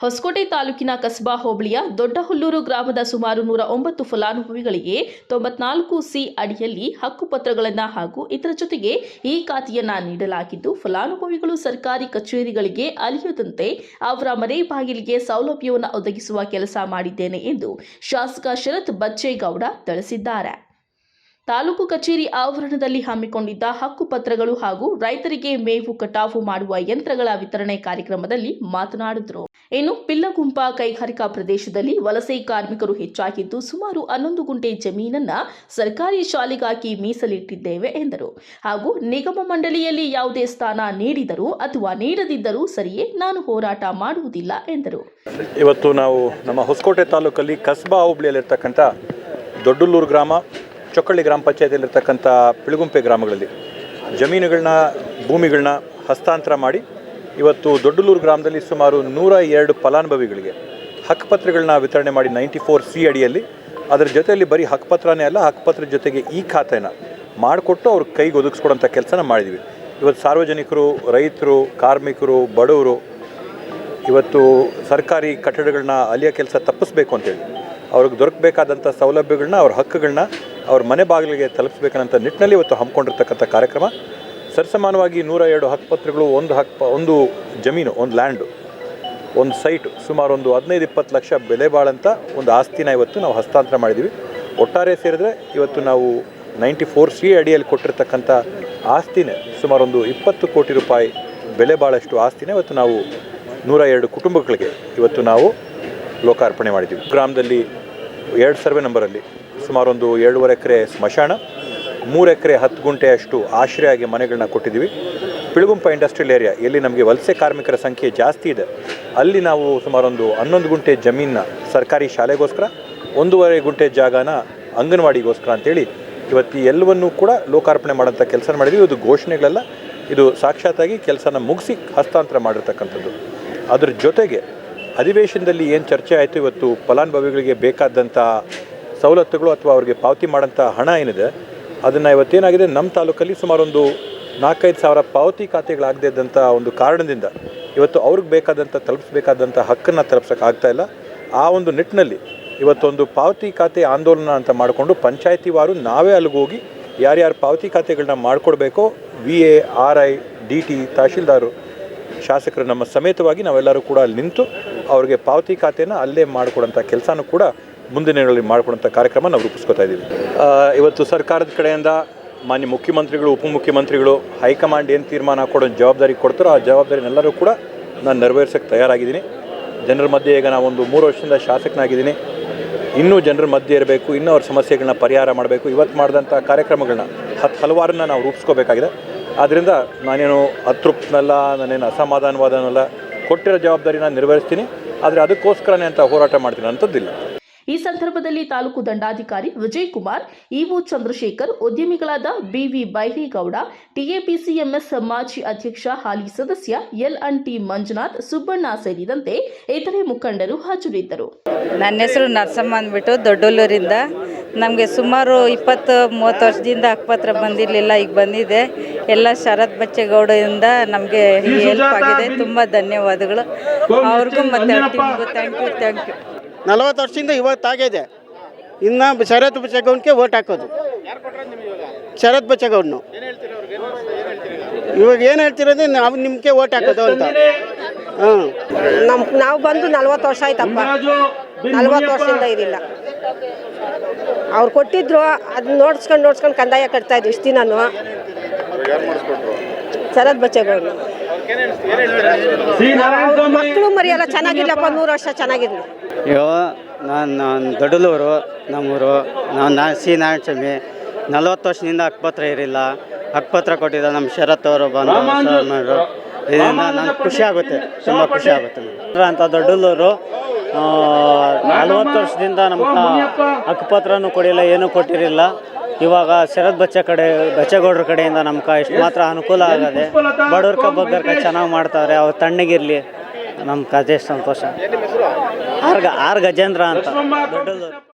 ಹೊಸಕೋಟೆ ತಾಲೂಕಿನ ಕಸ್ಬಾ ಹೋಬಳಿಯ ದೊಡ್ಡಹುಲ್ಲೂರು ಗ್ರಾಮದ ಸುಮಾರು ನೂರ ಒಂಬತ್ತು ಫಲಾನುಭವಿಗಳಿಗೆ ತೊಂಬತ್ನಾಲ್ಕು ಸಿ ಅಡಿಯಲ್ಲಿ ಹಕ್ಕುಪತ್ರಗಳನ್ನು ಹಾಗೂ ಇದರ ಜೊತೆಗೆ ಈ ಖಾತೆಯನ್ನು ನೀಡಲಾಗಿದ್ದು, ಫಲಾನುಭವಿಗಳು ಸರ್ಕಾರಿ ಕಚೇರಿಗಳಿಗೆ ಅಲಿಯದಂತೆ ಅವರ ಮನೆ ಬಾಗಿಲಿಗೆ ಸೌಲಭ್ಯವನ್ನು ಒದಗಿಸುವ ಕೆಲಸ ಮಾಡಿದ್ದೇನೆ ಎಂದು ಶಾಸಕ ಶರತ್ ಬಚ್ಚೇಗೌಡ ತಿಳಿಸಿದ್ದಾರೆ. ತಾಲೂಕು ಕಚೇರಿ ಆವರಣದಲ್ಲಿ ಹಮ್ಮಿಕೊಂಡಿದ್ದ ಹಕ್ಕುಪತ್ರಗಳು ಹಾಗೂ ರೈತರಿಗೆ ಮೇವು ಕಟಾವು ಮಾಡುವ ಯಂತ್ರಗಳ ವಿತರಣೆ ಕಾರ್ಯಕ್ರಮದಲ್ಲಿ ಮಾತನಾಡಿದರು. ಇನ್ನು ಪಿಲ್ಲಗುಂಪ ಕೈಗಾರಿಕಾ ಪ್ರದೇಶದಲ್ಲಿ ವಲಸೆ ಕಾರ್ಮಿಕರು ಹೆಚ್ಚಾಗಿದ್ದು ಸುಮಾರು ಹನ್ನೊಂದು ಗುಂಟೆ ಜಮೀನನ್ನ ಸರ್ಕಾರಿ ಶಾಲೆಗಾಗಿ ಮೀಸಲಿಟ್ಟಿದ್ದೇವೆ ಎಂದರು. ಹಾಗೂ ನಿಗಮ ಮಂಡಳಿಯಲ್ಲಿ ಯಾವುದೇ ಸ್ಥಾನ ನೀಡಿದರೂ ಅಥವಾ ನೀಡದಿದ್ದರೂ ಸರಿಯೇ ನಾನು ಹೋರಾಟ ಮಾಡುವುದಿಲ್ಲ ಎಂದರು. ಇವತ್ತು ನಾವು ನಮ್ಮ ಹೊಸಕೋಟೆ ತಾಲೂಕಲ್ಲಿ ಕಸ್ಬಾ ಹೋಬಳಿಯಲ್ಲಿರ್ತಕ್ಕಂಥ ದೊಡ್ಡಲ್ಲೂರು ಗ್ರಾಮ ಚೊಕ್ಕಳ್ಳಿ ಗ್ರಾಮ ಪಂಚಾಯತಿಯಲ್ಲಿರ್ತಕ್ಕಂಥ ಪಿಳುಗುಂಪೆ ಗ್ರಾಮಗಳಲ್ಲಿ ಜಮೀನುಗಳನ್ನ ಭೂಮಿಗಳನ್ನ ಹಸ್ತಾಂತರ ಮಾಡಿ ಇವತ್ತು ದೊಡ್ಡಲೂರು ಗ್ರಾಮದಲ್ಲಿ ಸುಮಾರು ನೂರ ಎರಡು ಫಲಾನುಭವಿಗಳಿಗೆ ಹಕ್ಕುಪತ್ರಗಳನ್ನ ವಿತರಣೆ ಮಾಡಿ ನೈಂಟಿ ಫೋರ್ ಸಿ ಅಡಿಯಲ್ಲಿ. ಅದರ ಜೊತೆಯಲ್ಲಿ ಬರೀ ಹಕ್ಕುಪತ್ರನೇ ಅಲ್ಲ ಹಕ್ಕುಪತ್ರ ಜೊತೆಗೆ ಈ ಖಾತೆನ ಮಾಡಿಕೊಟ್ಟು ಅವ್ರ ಕೈಗೆ ಒದಗಿಸ್ಕೊಡೋಂಥ ಕೆಲಸನ ಮಾಡಿದ್ವಿ. ಇವತ್ತು ಸಾರ್ವಜನಿಕರು, ರೈತರು, ಕಾರ್ಮಿಕರು, ಬಡವರು ಇವತ್ತು ಸರ್ಕಾರಿ ಕಟ್ಟಡಗಳನ್ನ ಅಲಿಯೋ ಕೆಲಸ ತಪ್ಪಿಸ್ಬೇಕು ಅಂತೇಳಿ. ಅವ್ರಿಗೆ ದೊರಕಬೇಕಾದಂಥ ಸೌಲಭ್ಯಗಳನ್ನ ಅವ್ರ ಹಕ್ಕುಗಳನ್ನ ಅವ್ರ ಮನೆ ಬಾಗಿಲಿಗೆ ತಲುಪಿಸ್ಬೇಕನ್ನಂಥ ನಿಟ್ಟಿನಲ್ಲಿ ಇವತ್ತು ಹಮ್ಮಿಕೊಂಡಿರ್ತಕ್ಕಂಥ ಕಾರ್ಯಕ್ರಮ. ಸರಿಸಮಾನವಾಗಿ ನೂರ ಎರಡು ಹಕ್ಕುಪತ್ರಗಳು ಒಂದು ಹಕ್ಕು ಒಂದು ಜಮೀನು, ಒಂದು ಲ್ಯಾಂಡು, ಒಂದು ಸೈಟು, ಸುಮಾರು ಒಂದು ಹದಿನೈದು ಇಪ್ಪತ್ತು ಲಕ್ಷ ಬೆಲೆ ಬಾಳಂಥ ಒಂದು ಆಸ್ತಿನ ಇವತ್ತು ನಾವು ಹಸ್ತಾಂತರ ಮಾಡಿದ್ದೀವಿ. ಒಟ್ಟಾರೆ ಸೇರಿದ್ರೆ ಇವತ್ತು ನಾವು ನೈಂಟಿ ಫೋರ್ ಸಿ ಅಡಿಯಲ್ಲಿ ಕೊಟ್ಟಿರ್ತಕ್ಕಂಥ ಆಸ್ತಿನೇ ಸುಮಾರು ಒಂದು ಇಪ್ಪತ್ತು ಕೋಟಿ ರೂಪಾಯಿ ಬೆಲೆ ಬಾಳಷ್ಟು ಆಸ್ತಿನೇ ಇವತ್ತು ನಾವು ನೂರ ಎರಡು ಕುಟುಂಬಗಳಿಗೆ ಇವತ್ತು ನಾವು ಲೋಕಾರ್ಪಣೆ ಮಾಡಿದ್ದೀವಿ. ಗ್ರಾಮದಲ್ಲಿ ಎರಡು ಸರ್ವೆ ನಂಬರಲ್ಲಿ ಸುಮಾರು ಒಂದು ಏಳುವರೆ ಎಕರೆ ಸ್ಮಶಾನ, ಮೂರು ಎಕರೆ ಹತ್ತು ಗುಂಟೆಯಷ್ಟು ಆಶ್ರಯಾಗಿ ಮನೆಗಳನ್ನ ಕೊಟ್ಟಿದ್ದೀವಿ. ಪಿಳುಗುಂಪ ಇಂಡಸ್ಟ್ರಿಯಲ್ ಏರಿಯಾ ಎಲ್ಲಿ ನಮಗೆ ವಲಸೆ ಕಾರ್ಮಿಕರ ಸಂಖ್ಯೆ ಜಾಸ್ತಿ ಇದೆ. ಅಲ್ಲಿ ನಾವು ಸುಮಾರೊಂದು ಹನ್ನೊಂದು ಗುಂಟೆ ಜಮೀನನ್ನ ಸರ್ಕಾರಿ ಶಾಲೆಗೋಸ್ಕರ, ಒಂದೂವರೆ ಗುಂಟೆ ಜಾಗನ ಅಂಗನವಾಡಿಗೋಸ್ಕರ ಅಂತೇಳಿ ಇವತ್ತು ಎಲ್ಲವನ್ನೂ ಕೂಡ ಲೋಕಾರ್ಪಣೆ ಮಾಡೋಂಥ ಕೆಲಸ ಮಾಡಿದ್ವಿ ಇದು ಘೋಷಣೆಗಳೆಲ್ಲ, ಇದು ಸಾಕ್ಷಾತ್ತಾಗಿ ಕೆಲಸನ ಮುಗಿಸಿ ಹಸ್ತಾಂತರ ಮಾಡಿರ್ತಕ್ಕಂಥದ್ದು. ಅದ್ರ ಜೊತೆಗೆ ಅಧಿವೇಶನದಲ್ಲಿ ಏನು ಚರ್ಚೆ ಆಯಿತು ಇವತ್ತು ಫಲಾನುಭವಿಗಳಿಗೆ ಬೇಕಾದಂಥ ಸವಲತ್ತುಗಳು ಅಥವಾ ಅವರಿಗೆ ಪಾವತಿ ಮಾಡೋಂಥ ಹಣ ಏನಿದೆ, ಅದನ್ನು ಇವತ್ತೇನಾಗಿದೆ ನಮ್ಮ ತಾಲೂಕಲ್ಲಿ ಸುಮಾರು ಒಂದು ನಾಲ್ಕೈದು ಸಾವಿರ ಪಾವತಿ ಖಾತೆಗಳಾಗದೇ ಇದ್ದಂಥ ಒಂದು ಕಾರಣದಿಂದ ಇವತ್ತು ಅವ್ರಿಗೆ ಬೇಕಾದಂಥ ತಲುಪಿಸಬೇಕಾದಂಥ ಹಕ್ಕನ್ನು ತಲುಪ್ಸೋಕೆ ಇಲ್ಲ. ಆ ಒಂದು ನಿಟ್ಟಿನಲ್ಲಿ ಇವತ್ತೊಂದು ಪಾವತಿ ಖಾತೆ ಆಂದೋಲನ ಅಂತ ಮಾಡಿಕೊಂಡು ಪಂಚಾಯತಿವಾರು ನಾವೇ ಅಲ್ಲಿಗೆ ಹೋಗಿ ಯಾರ್ಯಾರು ಪಾವತಿ ಖಾತೆಗಳನ್ನ ಮಾಡಿಕೊಡ್ಬೇಕೋ, V A, R I, D T, tahsildar, ಶಾಸಕರು ನಮ್ಮ ಸಮೇತವಾಗಿ ನಾವೆಲ್ಲರೂ ಕೂಡ ಅಲ್ಲಿ ನಿಂತು ಅವ್ರಿಗೆ ಪಾವತಿ ಖಾತೆನ ಅಲ್ಲೇ ಮಾಡಿಕೊಡೋಂಥ ಕೆಲಸನೂ ಕೂಡ ಮುಂದಿನ ದಿನಗಳಲ್ಲಿ ಮಾಡಿಕೊಂಡಂಥ ಕಾರ್ಯಕ್ರಮ ನಾವು ರೂಪಿಸ್ಕೊತಾ ಇದ್ದೀವಿ. ಇವತ್ತು ಸರ್ಕಾರದ ಕಡೆಯಿಂದ ಮಾನ್ಯ ಮುಖ್ಯಮಂತ್ರಿಗಳು, ಉಪಮುಖ್ಯಮಂತ್ರಿಗಳು, ಹೈಕಮಾಂಡ್ ಏನು ತೀರ್ಮಾನ ಕೊಡೋ ಜವಾಬ್ದಾರಿ ಕೊಡ್ತಾರೋ ಆ ಜವಾಬ್ದಾರಿನೆಲ್ಲರೂ ಕೂಡ ನಾನು ನೆರವೇರ್ಸೋಕ್ಕೆ ತಯಾರಾಗಿದ್ದೀನಿ. ಜನರ ಮಧ್ಯೆ ಈಗ ನಾವೊಂದು ಮೂರು ವರ್ಷದಿಂದ ಶಾಸಕನಾಗಿದ್ದೀನಿ. ಇನ್ನೂ ಜನರ ಮಧ್ಯೆ ಇರಬೇಕು, ಇನ್ನೂ ಅವ್ರ ಸಮಸ್ಯೆಗಳನ್ನ ಪರಿಹಾರ ಮಾಡಬೇಕು. ಇವತ್ತು ಮಾಡಿದಂಥ ಕಾರ್ಯಕ್ರಮಗಳನ್ನ ಹತ್ತು ಹಲವಾರನ್ನ ನಾವು ರೂಪಿಸ್ಕೋಬೇಕಾಗಿದೆ. ಆದ್ದರಿಂದ ನಾನೇನು ಅತೃಪ್ತನಲ್ಲ, ನಾನೇನು ಅಸಮಾಧಾನವಾದನಲ್ಲ, ಕೊಟ್ಟಿರೋ ಜವಾಬ್ದಾರಿನ ನೆರವೇರಿಸ್ತೀನಿ. ಆದರೆ ಅದಕ್ಕೋಸ್ಕರನೇ ಅಂತ ಹೋರಾಟ ಮಾಡ್ತೀನಿ ಅಂಥದ್ದಿಲ್ಲ ಈ ಸಂದರ್ಭದಲ್ಲಿ ತಾಲೂಕು ದಂಡಾಧಿಕಾರಿ ವಿಜಯ್ ಕುಮಾರ್ ಇಒ ಚಂದ್ರಶೇಖರ್ ಉದ್ಯಮಿಗಳಾದ ಬಿವಿ ಬೈರೇಗೌಡ ಟಿಎಪಿಸಿಎಂಎಸ್ ಮಾಜಿ ಅಧ್ಯಕ್ಷ ಹಾಲಿ ಸದಸ್ಯ ಎಲ್ ಅಂಟಿ ಟಿ ಮಂಜುನಾಥ್ ಸುಬ್ಬಣ್ಣ ಸೇರಿದಂತೆ ಇತರೆ ಮುಖಂಡರು ಹಾಜರಿದ್ದರು. ನನ್ನ ಹೆಸರು ನರಸಮ್ಮ ಅಂದ್ಬಿಟ್ಟು ದೊಡ್ಡೂರಿಂದ ನಮಗೆ ಸುಮಾರು ಇಪ್ಪತ್ತು ಮೂವತ್ತು ವರ್ಷದಿಂದ ಅಕ್ಪತ್ರ ಬಂದಿರಲಿಲ್ಲ ಈಗ ಬಂದಿದೆ. ಎಲ್ಲ ಶರತ್ ಬಚ್ಚೇಗೌಡರಿಂದ ನಮಗೆ ಹೆಲ್ಪ್ ಆಗಿದೆ. ತುಂಬ ಧನ್ಯವಾದಗಳು. ಅವ್ರಿಗೂ ಮತ್ತೆ ಥ್ಯಾಂಕ್ ಯು ಥ್ಯಾಂಕ್ ಯು. ನಲವತ್ತು ವರ್ಷದಿಂದ ಇವತ್ತಾಗಿದೆ ಇನ್ನು ಶರತ್ ಬಚ್ಚಗೌಡ್ಗೆ ಓಟ್ ಹಾಕೋದು. ಶರತ್ ಬಚ್ಚಗೌಡ್ನು ಇವಾಗ ಏನು ಹೇಳ್ತಿರೋದು? ನಾವು ನಿಮಗೆ ಓಟ್ ಹಾಕೋದು ಅಂತ. ಹಾಂ. ನಮ್ ನಾವು ಬಂದು ನಲ್ವತ್ತು ವರ್ಷ ಆಯ್ತಪ್ಪ. ನಲ್ವತ್ತು ವರ್ಷದಿಂದ ಇದಿಲ್ಲ. ಅವ್ರು ಕೊಟ್ಟಿದ್ರು ಅದನ್ನ ನೋಡ್ಸ್ಕೊಂಡು ನೋಡ್ಸ್ಕೊಂಡು ಕಂದಾಯ ಕಟ್ತಾ ಇದ್ವಿ ಇಷ್ಟು ದಿನ ಶರತ್ ಬಚ್ಚೇಗೌಡರು ಮರಿ ಎಲ್ಲ ಚೆನ್ನಾಗಿಲ್ಲಪ್ಪ ನೂರು ವರ್ಷ ಚೆನ್ನಾಗಿರ್ಲಿ. ಅಯ್ಯೋ ನಾನು ನಾನು ದೊಡ್ಡಲೂರು ನಮ್ಮೂರು ನಾನು ನಾ ಸಿ ನಾರಾಯಣಸ್ವಾಮಿ ನಲವತ್ತು ವರ್ಷದಿಂದ ಅಕ್ಪತ್ರ ಇರಲಿಲ್ಲ. ಅಕ್ಪತ್ರ ಕೊಟ್ಟಿದ್ದ ನಮ್ಮ ಶರತ್ ಅವರು ಬಂದು ಇದರಿಂದ ನನಗೆ ಖುಷಿ ಆಗುತ್ತೆ ತುಂಬ ಖುಷಿ ಆಗುತ್ತೆ ನನಗೆ. ಅಂತ ದೊಡ್ಡಲೂರು ನಲವತ್ತು ವರ್ಷದಿಂದ ನಮ್ಮ ಹಕ್ಕುಪತ್ರನೂ ಕೊಡಿಲ್ಲ ಏನೂ ಕೊಟ್ಟಿರಲಿಲ್ಲ. ಇವಾಗ ಶರತ್ ಬಚ್ಚ ಕಡೆ ಬಚ್ಚೇಗೌಡ್ರ ಕಡೆಯಿಂದ ನಮ್ಗೆ ಇಷ್ಟು ಮಾತ್ರ ಅನುಕೂಲ ಆಗದೆ ಬಡವ್ರಕ ಬಗ್ಗರ್ಕ ಚೆನ್ನಾಗಿ ಮಾಡ್ತಾರೆ ಅವ್ರು ತಣ್ಣಗಿರಲಿ. ನಮ್ಮ ಕತೆ ಸಂತೋಷ. ಆರ್ ಆರ್ ಗಜೇಂದ್ರ ಅಂತ. ದೊಡ್ಡಲ್ಲೂರು